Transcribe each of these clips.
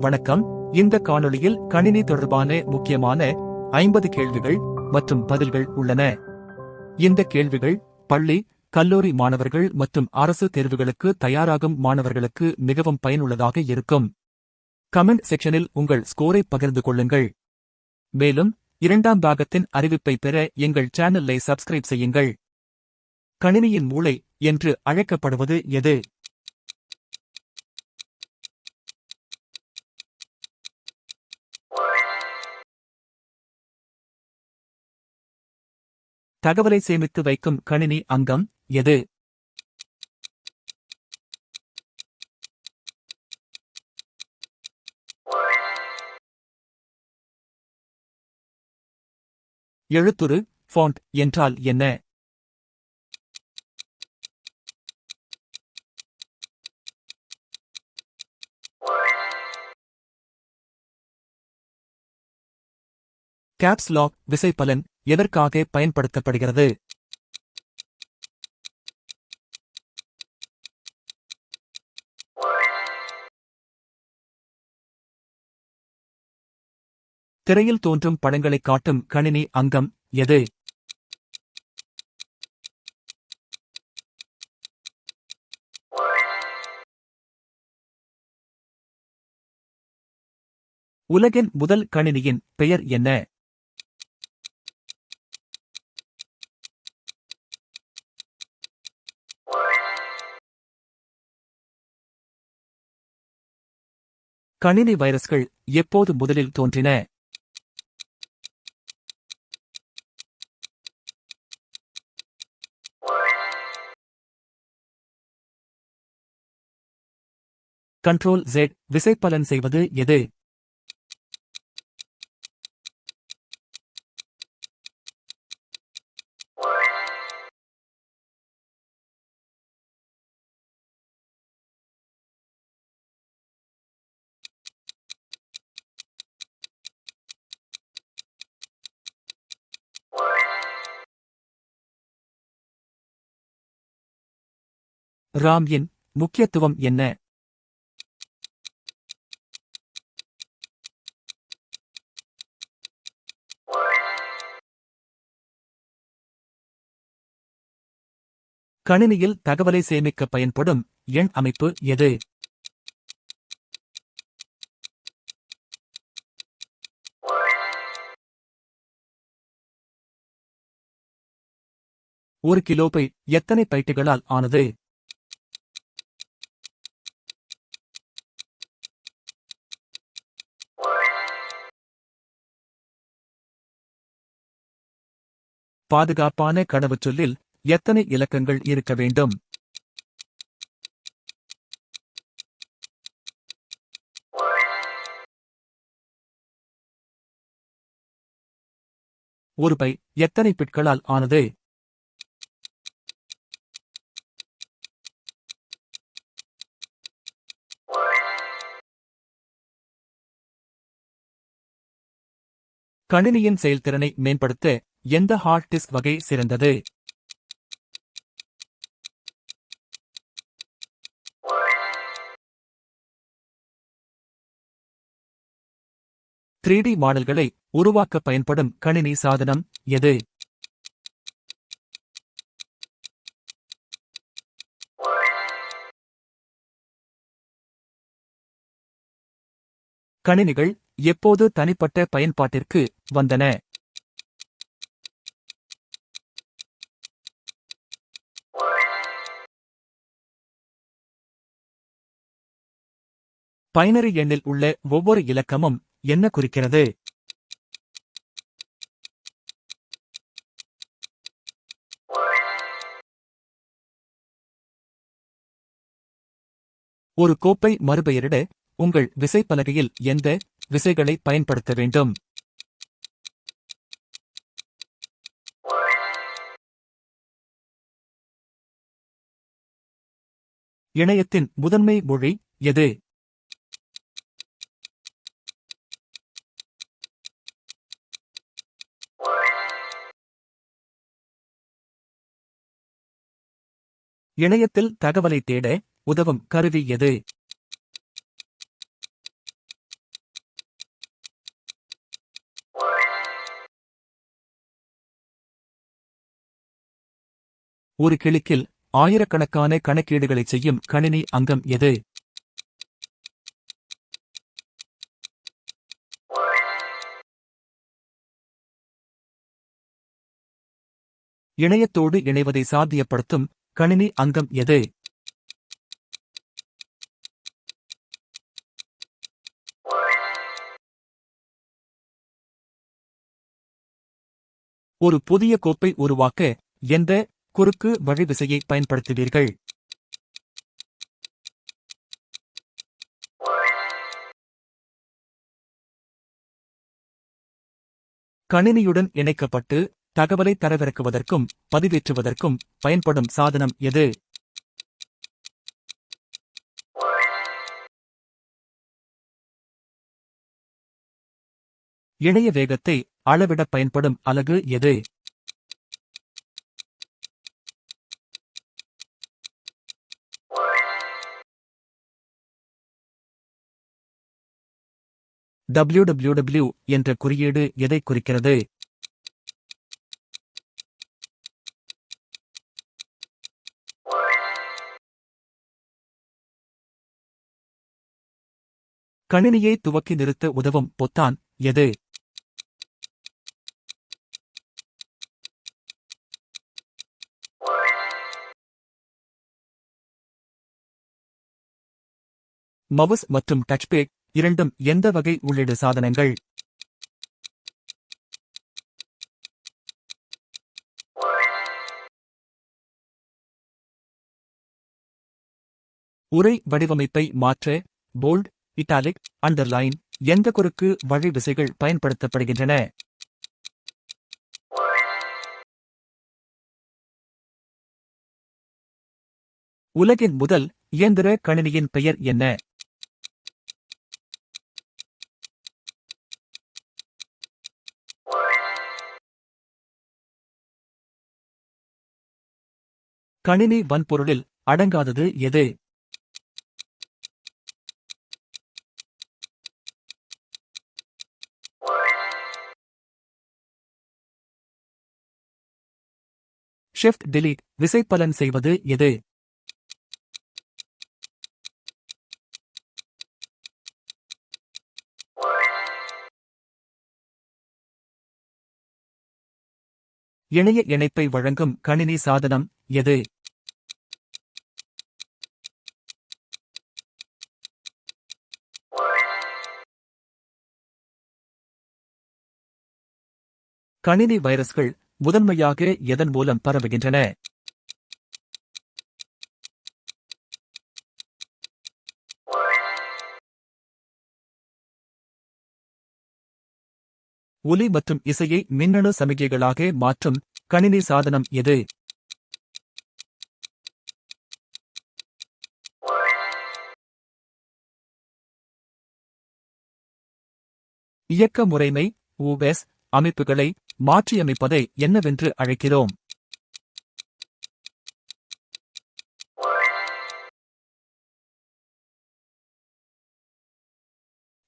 வணக்கம். இந்த காணொளியில் கணினி தொடர்பான முக்கியமான ஐம்பது கேள்விகள் மற்றும் பதில்கள் உள்ளன. இந்த கேள்விகள் பள்ளி கல்லூரி மாணவர்கள் மற்றும் அரசு தேர்வுகளுக்கு தயாராகும் மாணவர்களுக்கு மிகவும் பயனுள்ளதாக இருக்கும். கமெண்ட் செக்ஷனில் உங்கள் ஸ்கோரை பகிர்ந்து கொள்ளுங்கள். மேலும் இரண்டாம் பாகத்தின் அறிவிப்பை பெற எங்கள் சேனலை சப்ஸ்கிரைப் செய்யுங்கள். கணினியின் மூளை என்று அழைக்கப்படுவது எது? தகவலை சேமித்து வைக்கும் கணினி அங்கம் எது? எழுத்துரு ஃபாண்ட் என்றால் என்ன? கேப்ஸ் லாக் விசைப்பலன் எதற்காக பயன்படுத்தப்படுகிறது? திரையில் தோன்றும் படங்களை காட்டும் கணினி அங்கம் எது? உலகின் முதல் கணினியின் பெயர் என்ன? கணினி வைரஸ்கள் எப்போது முதலில் தோன்றின? கண்ட்ரோல் ஜெட் விசைப்பலன் செய்வது எது? ராம் இன் முக்கியத்துவம் என்ன? கணினியில் தகவலை சேமிக்க பயன்படும் எண் அமைப்பு எது? ஒரு கிலோபை எத்தனை பைட்டுகளால் ஆனது? பாதுகாப்பான கடவுச்சொல்லில் எத்தனை இலக்கங்கள் இருக்க வேண்டும்? ஒரு பை எத்தனை பிட்களால் ஆனது? கணினியின் செயல்திறனை மேம்படுத்த எந்த ஹார்ட் டிஸ்க் வகை சிறந்தது? த்ரீ டி மாடல்களை உருவாக்க பயன்படும் கணினி சாதனம் எது? கணினிகள் எப்போது தனிப்பட்ட பயன்பாட்டிற்கு வந்தன? பைனரி எண்ணில் உள்ள ஒவ்வொரு இலக்கமும் என்ன குறிக்கிறது? ஒரு கோப்பை மறுபெயரிட உங்கள் விசைப்பலகையில் எந்த விசைகளை பயன்படுத்த வேண்டும்? இணையத்தின் முதன்மை மொழி எது? இணையத்தில் தகவலை தேட உதவும் கருவி எது? ஒரு கிளிக்கில் ஆயிரக்கணக்கான கணக்கீடுகளை செய்யும் கணினி அங்கம் எது? இணையத்தோடு இணைவதை சாத்தியப்படுத்தும் கணினி அங்கம் எது? ஒரு புதிய கோப்பை உருவாக்க எந்த குறுக்கு வழிவிசையை பயன்படுத்துவீர்கள்? கணினியுடன் இணைக்கப்பட்டு தகவலை தரவிறக்குவதற்கும் பதிவேற்றுவதற்கும் பயன்படும் சாதனம் எது? இணைய வேகத்தை அளவிட பயன்படும் அலகு எது? www என்ற குறியீடு எதை குறிக்கிறது? கணினியை துவக்கி நிறுத்த உதவும் பொத்தான் எது? மவுஸ் மற்றும் டச்பேட் இரண்டும் எந்த வகை உள்ளீடு சாதனங்கள்? உரை வடிவமைப்பை மாற்ற போல்ட் இட்டாலிக் அண்டர்லைன் எந்த குறுக்கு வழி விசைகள் பயன்படுத்தப்படுகின்றன? உலகின் முதல் இயந்திர கணினியின் பெயர் என்ன? கணினி வன்பொருளில் அடங்காதது எது? ஷிஃப்ட் டிலீட் விசைப்பலன் செய்வது எது? இணைய இணைப்பை வழங்கும் கணினி சாதனம் எது? கணினி வைரஸ்கள் முதன்மையாக எதன் மூலம் பரவுகின்றன? ஒலி மற்றும் இசையை மின்னணு சமிகைகளாக மாற்றும் கணினி சாதனம் எது? இயக்க முறைமை ஊபெஸ் அமைப்புகளை மாற்றியமைப்பதை என்னவென்று அழைக்கிறோம்.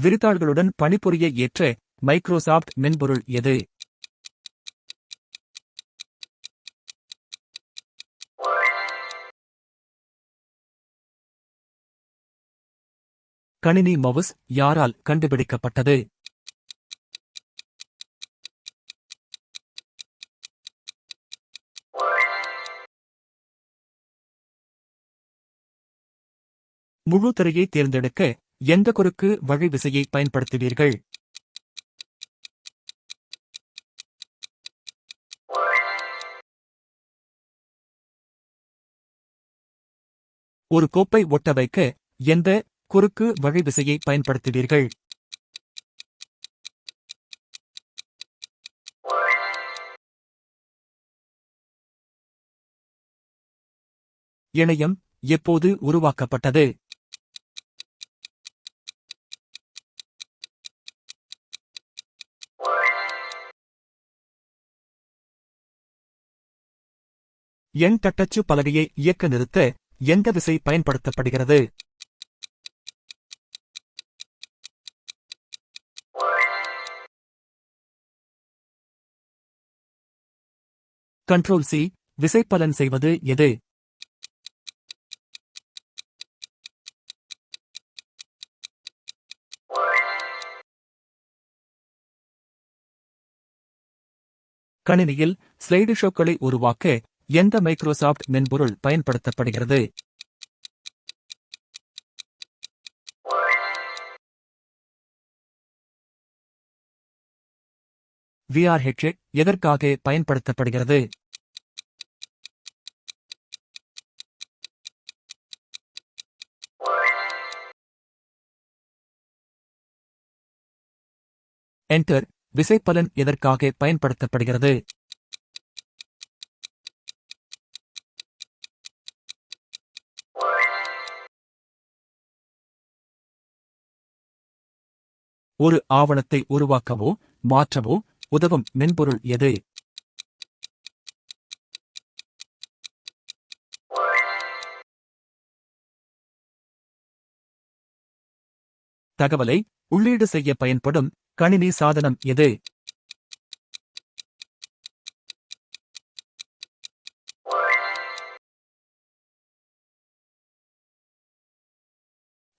விருத்தாள்களுடன் பணிபுரிய ஏற்ற மைக்ரோசாப்ட் மென்பொருள் எது? கணினி மவுஸ் யாரால் கண்டுபிடிக்கப்பட்டது? முழு திரையை தேர்ந்தெடுக்க எந்த குறுக்கு வழி விசையை பயன்படுத்துவீர்கள்? ஒரு கோப்பை ஒட்ட வைக்க எந்த குறுக்கு வழி விசையை பயன்படுத்துவீர்கள்? இணையம் எப்போது உருவாக்கப்பட்டது? எண் தட்டச்சு பலகையை இயக்க நிறுத்த எந்த விசை பயன்படுத்தப்படுகிறது? கண்ட்ரோல் சி விசைப்பலன் செய்வது எது? கணினியில் ஸ்லைடு ஷோக்களை உருவாக்க எந்த மைக்ரோசாஃப்ட் மென்பொருள் பயன்படுத்தப்படுகிறது? விஆர் ஹெட்செட் எதற்காக பயன்படுத்தப்படுகிறது? என்டர் விசைப்பலன் எதற்காக பயன்படுத்தப்படுகிறது? ஒரு ஆவணத்தை உருவாக்கவோ மாற்றவோ உதவும் மென்பொருள் எது? தகவலை உள்ளீடு செய்ய பயன்படும் கணினி சாதனம் எது?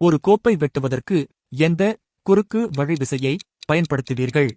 ஒரு கோப்பை வெட்டுவதற்கு எந்த குறுக்கு வழி விசையை பயன்படுத்துவீர்கள்.